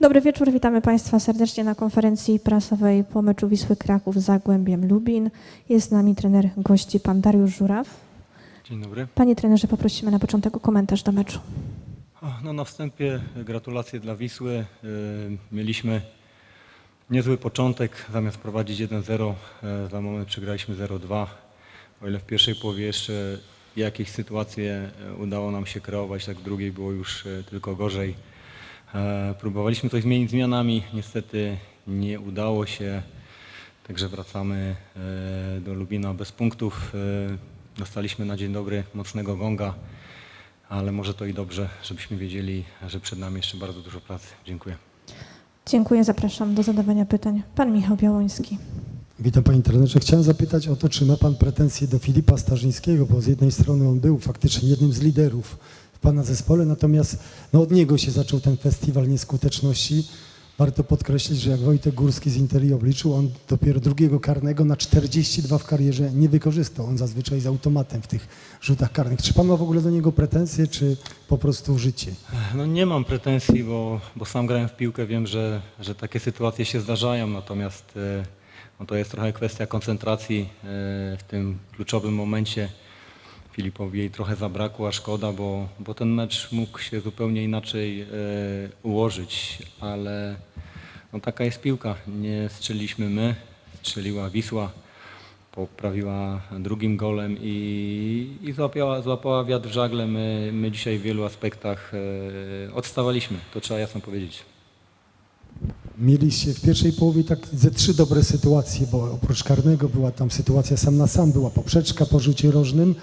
Dobry wieczór, witamy Państwa serdecznie na konferencji prasowej po meczu Wisły Kraków z Zagłębiem Lubin. Jest z nami trener gości pan Dariusz Żuraw. Dzień dobry. Panie trenerze, poprosimy na początek o komentarz do meczu. No na wstępie gratulacje dla Wisły. Yy, Mieliśmy niezły początek. Zamiast prowadzić 1-0, e, za moment przegraliśmy 0-2. O ile w pierwszej połowie jeszcze jakieś sytuacje e, udało nam się kreować, tak w drugiej było już tylko gorzej. E, Próbowaliśmy coś zmienić zmianami, niestety nie udało się. Także wracamy e, do Lubina bez punktów. E, Dostaliśmy na dzień dobry mocnego gonga, ale może to i dobrze, żebyśmy wiedzieli, że przed nami jeszcze bardzo dużo pracy. Dziękuję. Dziękuję, zapraszam do zadawania pytań. Pan Michał Białoński. Witam panie trenerze. Chciałem zapytać o to, czy ma pan pretensje do Filipa Starzyńskiego, bo z jednej strony on był faktycznie jednym z liderów pana zespole, natomiast no, od niego się zaczął ten festiwal nieskuteczności. Warto podkreślić, że jak Wojtek Górski z Interi obliczył, on dopiero drugiego karnego na 42 w karierze nie wykorzystał. On zazwyczaj z automatem w tych rzutach karnych. Czy pan ma w ogóle do niego pretensje, czy po prostu życie? No nie mam pretensji, bo, bo sam grałem w piłkę, wiem, że, że takie sytuacje się zdarzają, natomiast e, no to jest trochę kwestia koncentracji e, w tym kluczowym momencie. Filipowi jej trochę zabrakło, a szkoda, bo, bo ten mecz mógł się zupełnie inaczej e, ułożyć, ale no taka jest piłka. Nie strzeliśmy my, strzeliła Wisła, poprawiła drugim golem i, i złapała, złapała wiatr w żagle. My, my dzisiaj w wielu aspektach e, odstawaliśmy, to trzeba jasno powiedzieć. Mieliście w pierwszej połowie tak ze trzy dobre sytuacje, bo oprócz karnego była tam sytuacja sam na sam, była poprzeczka po rzucie rożnym,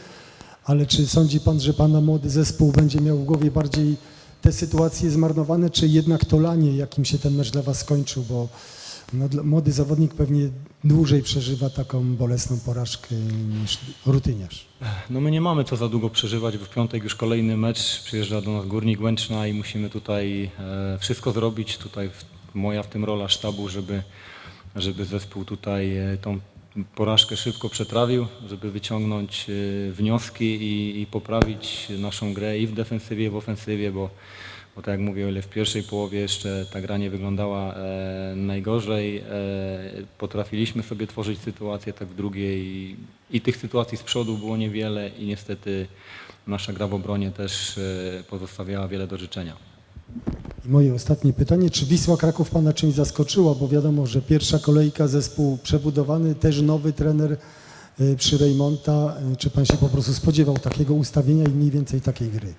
ale czy sądzi pan, że pana młody zespół będzie miał w głowie bardziej te sytuacje zmarnowane, czy jednak to lanie, jakim się ten mecz dla was skończył, bo no, młody zawodnik pewnie dłużej przeżywa taką bolesną porażkę niż rutyniarz. No my nie mamy co za długo przeżywać, bo w piątek już kolejny mecz, przyjeżdża do nas Górnik Łęczna i musimy tutaj e, wszystko zrobić, tutaj moja w tym rola sztabu, żeby, żeby zespół tutaj e, tą porażkę szybko przetrawił, żeby wyciągnąć e, wnioski i, i poprawić naszą grę i w defensywie, i w ofensywie, bo, bo tak jak mówię, o ile w pierwszej połowie jeszcze ta gra nie wyglądała e, najgorzej, e, potrafiliśmy sobie tworzyć sytuację, tak w drugiej i, i tych sytuacji z przodu było niewiele i niestety nasza gra w obronie też e, pozostawiała wiele do życzenia. I moje ostatnie pytanie, czy Wisła Kraków pana czymś zaskoczyła, bo wiadomo, że pierwsza kolejka, zespół przebudowany, też nowy trener y, przy Rejmonta. Y, Czy pan się po prostu spodziewał takiego ustawienia i mniej więcej takiej gry?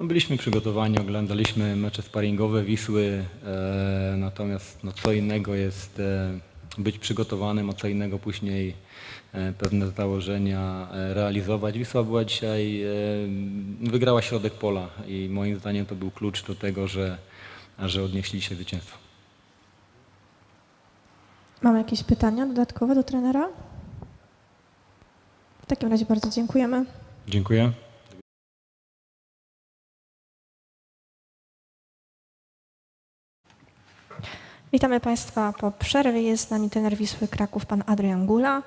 No, byliśmy przygotowani, oglądaliśmy mecze sparingowe Wisły, e, natomiast no, co innego jest e, być przygotowanym, a co innego później e, pewne założenia e, realizować. Wisła była dzisiaj, e, wygrała środek pola i moim zdaniem to był klucz do tego, że, że odnieśli się zwycięstwo. Mamy jakieś pytania dodatkowe do trenera? W takim razie bardzo dziękujemy. Dziękuję. Witamy Państwa po przerwie. Jest z nami trener Wisły Kraków, pan Adrian Gula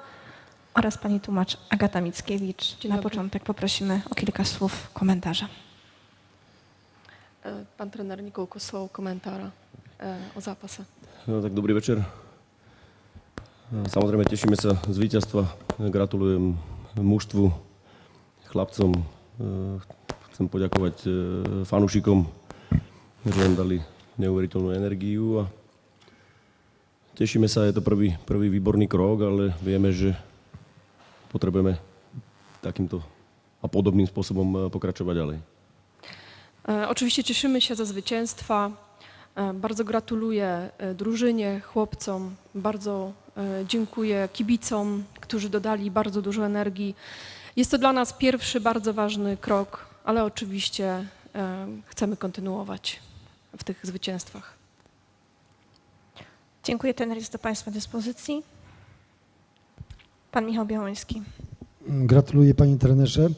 oraz pani tłumacz Agata Mickiewicz. Dzień Na dobry. początek poprosimy o kilka słów komentarza. E, Pan trener Nikołko slov komentára e, o zápase. No, tak dobrý večer. Samozrejme tešíme sa z víťazstva. Gratulujem mužstvu, chlapcom. Eh, Chcem poďakovať fanúšikom, že nám dali neuveriteľnú energiu a tešíme sa, je to prvý, prvý výborný krok, ale vieme, že potrebujeme takýmto a podobným spôsobom eh, pokračovať ďalej. E, Oczywiście cieszymy się ze zwycięstwa. E, Bardzo gratuluję e, drużynie, chłopcom. Bardzo e, dziękuję kibicom, którzy dodali bardzo dużo energii. Jest to dla nas pierwszy bardzo ważny krok, ale oczywiście e, chcemy kontynuować w tych zwycięstwach. Dziękuję, trener jest do Państwa dyspozycji. Pan Michał Białoński. Gratuluję panie trenerze.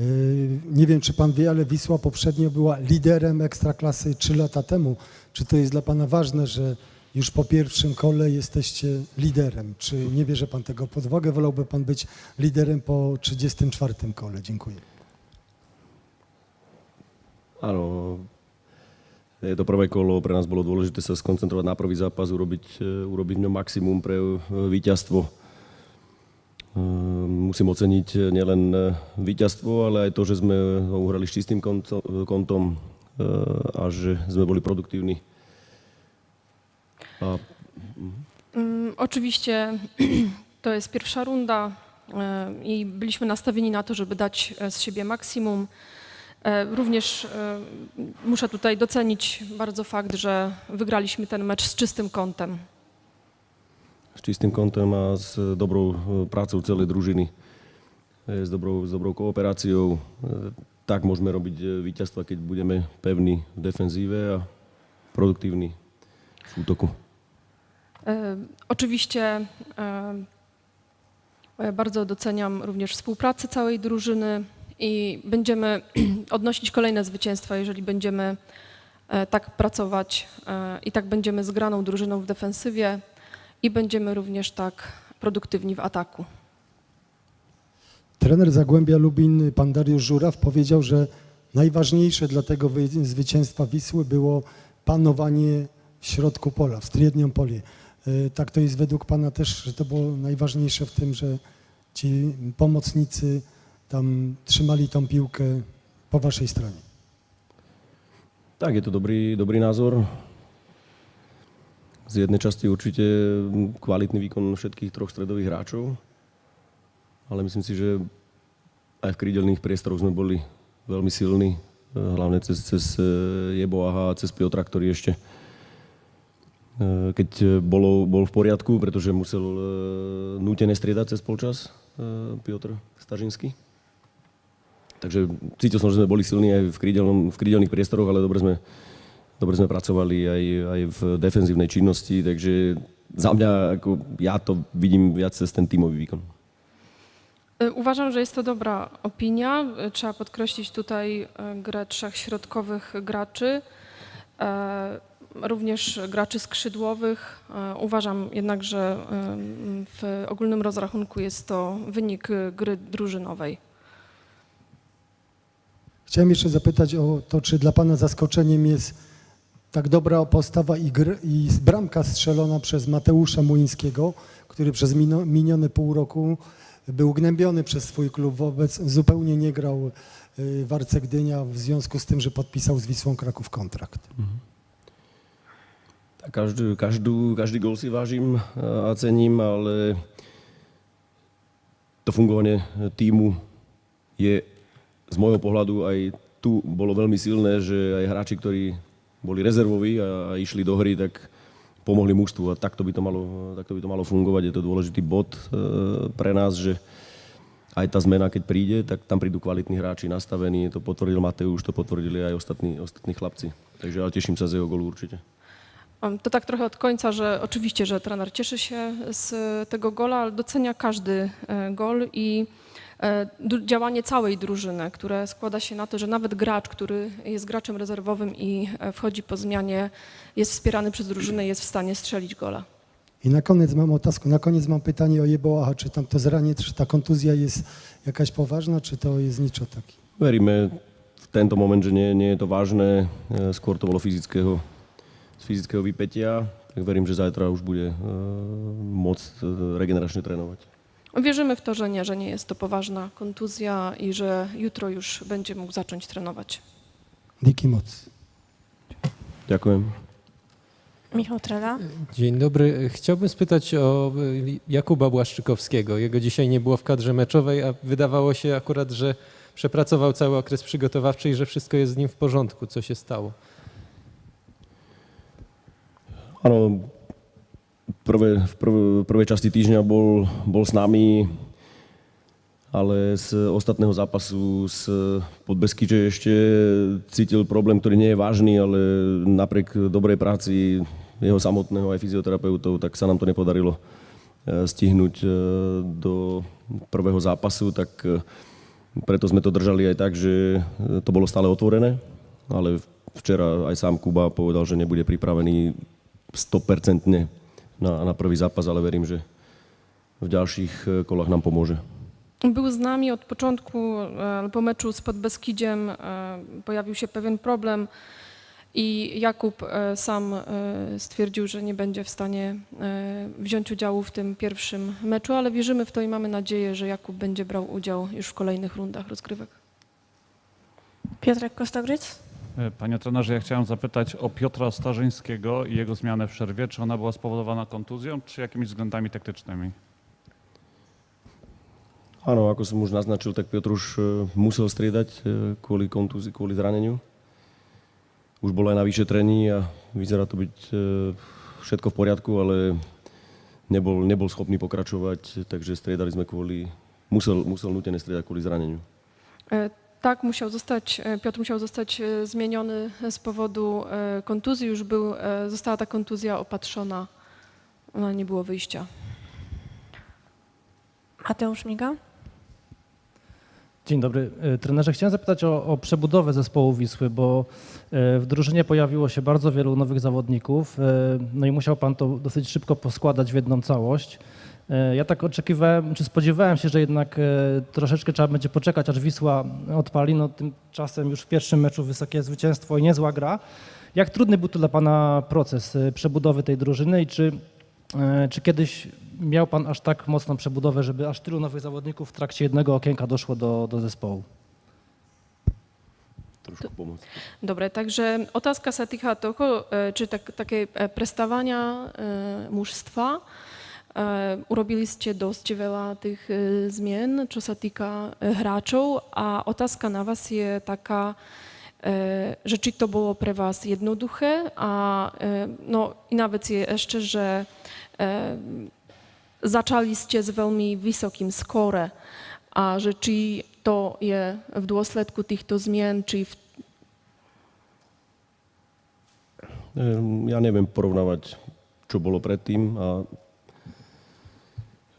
Y, Nie wiem, czy pan wie, ale Wisła poprzednio była liderem Ekstraklasy 3 lata temu. Czy to jest dla pana ważne, że już po pierwszym kole jesteście liderem? Czy nie bierze pan tego pod uwagę? Wolałby pan być liderem po 34 kole? Dziękuję. Je to prvé kolo, pre nás bolo dôležité sa skoncentrovať na prvý zápas, urobiť, e, urobiť ňom maximum pre e, víťazstvo. E, Musím oceniť nielen víťazstvo, ale aj to, že sme ho uhrali s čistým konto- kontom a že sme boli produktívni. A Mm, Oczywiście to jest pierwsza runda i byliśmy nastawieni na to, żeby dać z siebie maksimum. E, Również e, muszę tutaj docenić bardzo fakt, że wygraliśmy ten mecz z czystym kątem. s čistým kontem a s dobrou e, s dobrou, s dobrou kooperáciou. E, Tak môžeme robiť e, víťazstva, keď budeme pevní v defenzíve a produktívni v útoku. Oczywiście bardzo doceniam również współpracę całej drużyny i będziemy odnosić kolejne zwycięstwa, jeżeli będziemy e, tak pracować e, i tak będziemy zgraną drużyną w defensywie i będziemy również tak produktywni w ataku. Trener Zagłębia Lubin, pan Dariusz Żuraw powiedział, że najważniejsze dla tego wy- zwycięstwa Wisły było panowanie w środku pola, w strednim poli. Y, Tak to jest według pana też, że to było najważniejsze w tym, że ci pomocnicy tam trzymali tą piłkę po waszej stronie. Tak, je to dobrý, dobrý názor. Z jednej časti určite kvalitný výkon všetkých troch stredových hráčov, ale myslím si, že aj v krídelných priestoroch sme boli veľmi silní, eh, hlavne cez, cez eh, Jeboaha a cez Piotra, ktorý ešte eh, keď bolo, bol v poriadku, pretože musel nútené striedať cez polčas Piotr Stažinský. Takže cítil som, že sme boli silní aj v, krídelnom, v krídelných priestoroch, ale dobre sme, dobre sme pracovali aj, aj v defenzívnej činnosti, takže za mňa, ako ja to vidím viac cez ten tímový výkon. E, Uważam, że jest to dobra opinia. E, Trzeba podkreślić tutaj e, grę trzech środkowych graczy, również graczy skrzydłowych. Uważam jednak, że w ogólnym rozrachunku jest to wynik gry drużynowej. Chciałem jeszcze zapytać o to, czy dla pana zaskoczeniem jest tak dobra postawa i, gr, i bramka strzelona przez Mateusza Muińskiego, który przez mino, minione pół roku był gnębiony przez swój klub wobec, zupełnie nie grał y, w Arce Gdynia w związku z tym, że podpisał z Wisłą Kraków kontrakt. Tak každú, každú, každý gol si vážim a cením, ale to fungovanie týmu je z môjho pohľadu aj tu bolo veľmi silné, že aj hráči, ktorí boli rezervoví a, išli do hry, tak pomohli mužstvu a takto by to malo, takto by to malo fungovať. Je to dôležitý bod e, pre nás, že aj tá zmena, keď príde, tak tam prídu kvalitní hráči nastavení. To potvrdil Mateusz, to potvrdili aj ostatní, ostatní chlapci. Takže ale teším sa z jeho golu určite. Em, To tak trochę od końca, że oczywiście, że trener cieszy się z tego gola, ale docenia każdy e, gol i działanie całej drużyny, które składa się na to, że nawet gracz, który jest graczem rezerwowym i e, wchodzi po zmianie, jest wspierany przez drużynę i jest w stanie strzelić gola. I na koniec mam otasku, na koniec mam pytanie o Jeboaha, czy tam to zranie, czy ta kontuzja jest jakaś poważna, czy to jest niczo taki? Veríme v tento moment, že nie, nie je to vážne, e, skôr to bolo fyzického, z fyzického vypetia, tak verím, že zajtra už bude e, môcť e, regeneračne trénovať. Wierzymy w to, że nie, że nie jest to poważna kontuzja i że jutro już będzie mógł zacząć trenować. Diki moc. Ďakujem. Michał Trela. Dzień dobry. Chciałbym spytać o Jakuba Błaszczykowskiego. Jego dzisiaj nie było w kadrze meczowej, a wydawało się akurat, że przepracował cały okres przygotowawczy i że wszystko jest z nim w porządku. Co się stało? Áno, prvé, v prv, prvej časti týždňa bol, bol s nami, ale z ostatného zápasu z Podbeskyče ešte cítil problém, ktorý nie je vážny, ale napriek dobrej práci jeho samotného aj fyzioterapeutov, tak sa nám to nepodarilo eh, stihnúť eh, do prvého zápasu, tak eh, preto sme to držali aj tak, že to bolo stále otvorené, ale včera aj sám Kuba povedal, že nebude pripravený 100% na, na prvý zápas, ale verím, že v ďalších eh, kolách nám pomôže. Był z nami od początku, po meczu z Podbeskidziem e, pojawił się pewien problem I Jakub sam stwierdził, że nie będzie w stanie wziąć udziału w tym pierwszym meczu, ale wierzymy w to i mamy nadzieję, że Jakub będzie brał udział już w kolejnych rundach rozgrywek. Piotrek Kostogryc? E, Panie trenerze, ja chciałem zapytać o Piotra Starzyńskiego i jego zmianę w przerwie. Czy ona była spowodowana kontuzją, czy jakimiś względami taktycznymi? Áno, ako som už naznačil, tak Piotr už e, musel striedať e, kvôli kontúzii, kvôli zraneniu. Už bol aj na vyšetrení a vyzerá to byť všetko v poriadku, ale nebol, nebol schopný pokračovať, takže striedali sme kvôli, musel, musel nutene striedať kvôli zraneniu. Tak, musiał zostać, e, Piotr musiał zostać e, zmieniony z powodu e, kontuzji. Już był, została ta kontuzja opatrzona, no, nie było wyjścia. Mateusz Miga? Dzień dobry. Trenerze, chciałem zapytać o, o przebudowę zespołu Wisły, bo w drużynie pojawiło się bardzo wielu nowych zawodników, no i musiał pan to dosyć szybko poskładać w jedną całość. E, Ja tak oczekiwałem, czy spodziewałem się, że jednak e, troszeczkę trzeba będzie poczekać, aż Wisła odpali. No tymczasem już w pierwszym meczu wysokie zwycięstwo i niezła gra. Jak trudny był to dla pana proces e, przebudowy tej drużyny i czy, czy kiedyś miał pan aż tak mocną przebudowę, żeby aż tylu nowych zawodników w trakcie jednego okienka doszło do, do zespołu? Trošku pomôcť. Dobre, takže otázka sa týka toho, či tak, také prestávania e, mužstva. E, Urobili ste dosť veľa tých e, zmien, čo sa týka e, hráčov. A otázka na vás je taká, že či to bolo pre vás jednoduché? A no iná vec je ešte, že začali ste s veľmi vysokým skóre. A že či to je v dôsledku týchto zmien, či v Ja neviem porovnávať, čo bolo predtým a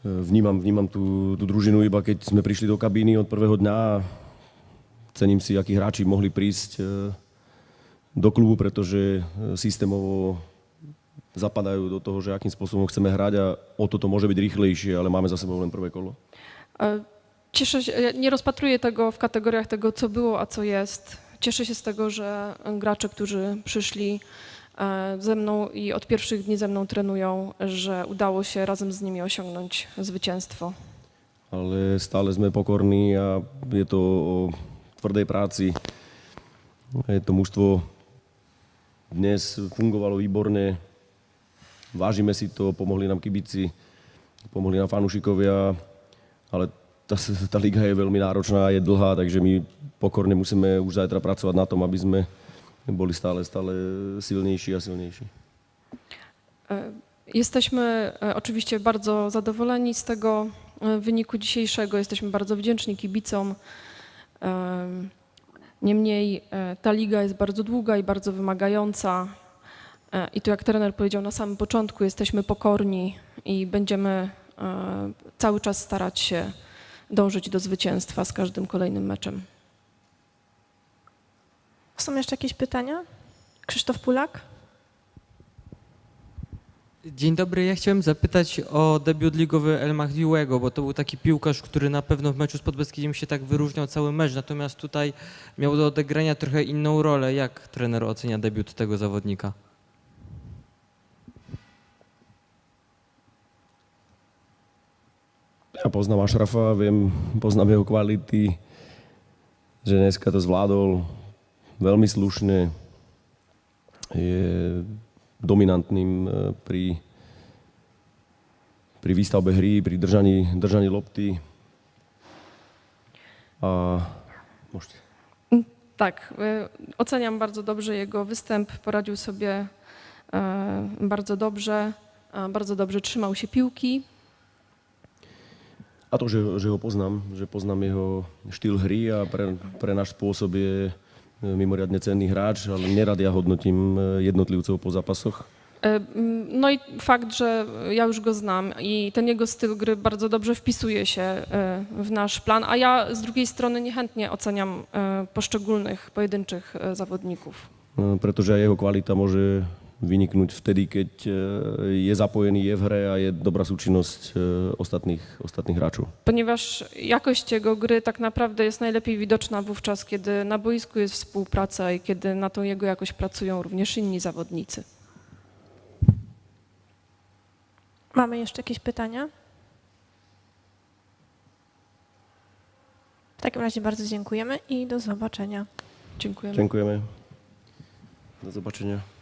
vnímam, vnímam tú, tú družinu iba keď sme prišli do kabíny od prvého dňa a cením si, akí hráči mohli prísť e, do klubu, pretože e, systémovo zapadajú do toho, že akým spôsobom chceme hrať a o toto môže byť rýchlejšie, ale máme za sebou len prvé kolo. E, Cieszę się, ja nie rozpatruję tego w kategoriach tego, co było, a co jest. Cieszę się z tego, że gracze, którzy przyszli e, ze mną i od pierwszych dni ze mną trenują, że udało się razem z nimi osiągnąć zwycięstwo. ale stále sme pokorní a je to o tvrdej práci. To mužstvo dnes fungovalo výborne, vážime si to, pomohli nám kibici, pomohli nám fanúšikovia, ale tá liga je veľmi náročná, je dlhá, takže my pokorne musíme už zajtra pracovať na tom, aby sme boli stále, stále silnejší a silnejší. E, Jesteśmy e, oczywiście bardzo zadowoleni z tego e, wyniku dzisiejszego. Jesteśmy bardzo wdzięczni kibicom. E, Niemniej ta liga jest bardzo długa i bardzo wymagająca. I tu, jak trener powiedział na samym początku, jesteśmy pokorni i będziemy cały czas starać się dążyć do zwycięstwa z każdym kolejnym meczem. Są jeszcze jakieś pytania? Krzysztof Pulak? Dzień dobry, ja chciałem zapytać o debiut ligowy El Mahdiłego, bo to był taki piłkarz, który na pewno w meczu z Podbeskidziem się tak wyróżniał cały mecz, natomiast tutaj miał do odegrania trochę inną rolę. Jak trener ocenia debiut tego zawodnika? Ja poznám Ašrafa, viem, poznám jeho kvality, že dneska to zvládol veľmi slušne. Je dominantným eh, pri, pri výstavbe hry, pri držaní, držaní lopty. A môžete. Tak, e, oceniam bardzo dobrze jego występ, poradził sobie e, bardzo dobrze, a bardzo dobrze trzymał się piłki. A to, že, že ho poznám, že poznám jeho štýl hry a pre, pre náš spôsob je mimoriadne cenný hráč, ale nerad ja hodnotím eh, jednotlivcov po zápasoch. E, No i fakt, że ja już go znam i ten jego styl gry bardzo dobrze wpisuje się e, w nasz plan, a ja z drugiej strony niechętnie oceniam e, poszczególnych pojedynczych e, zawodników. Pretože aj jeho kvalita môže vyniknúť vtedy, keď e, je zapojený, je v hre a je dobrá súčinnosť e, ostatných, ostatných hráčov. Ponieważ jakość jego gry tak naprawdę jest najlepiej widoczna wówczas, kiedy na boisku jest współpraca i kiedy na tą jego jakość pracują również inni zawodnicy. Mamy jeszcze jakieś pytania? W takim razie bardzo dziękujemy i do zobaczenia. Dziękujemy. Ďakujeme. Do zobačenia.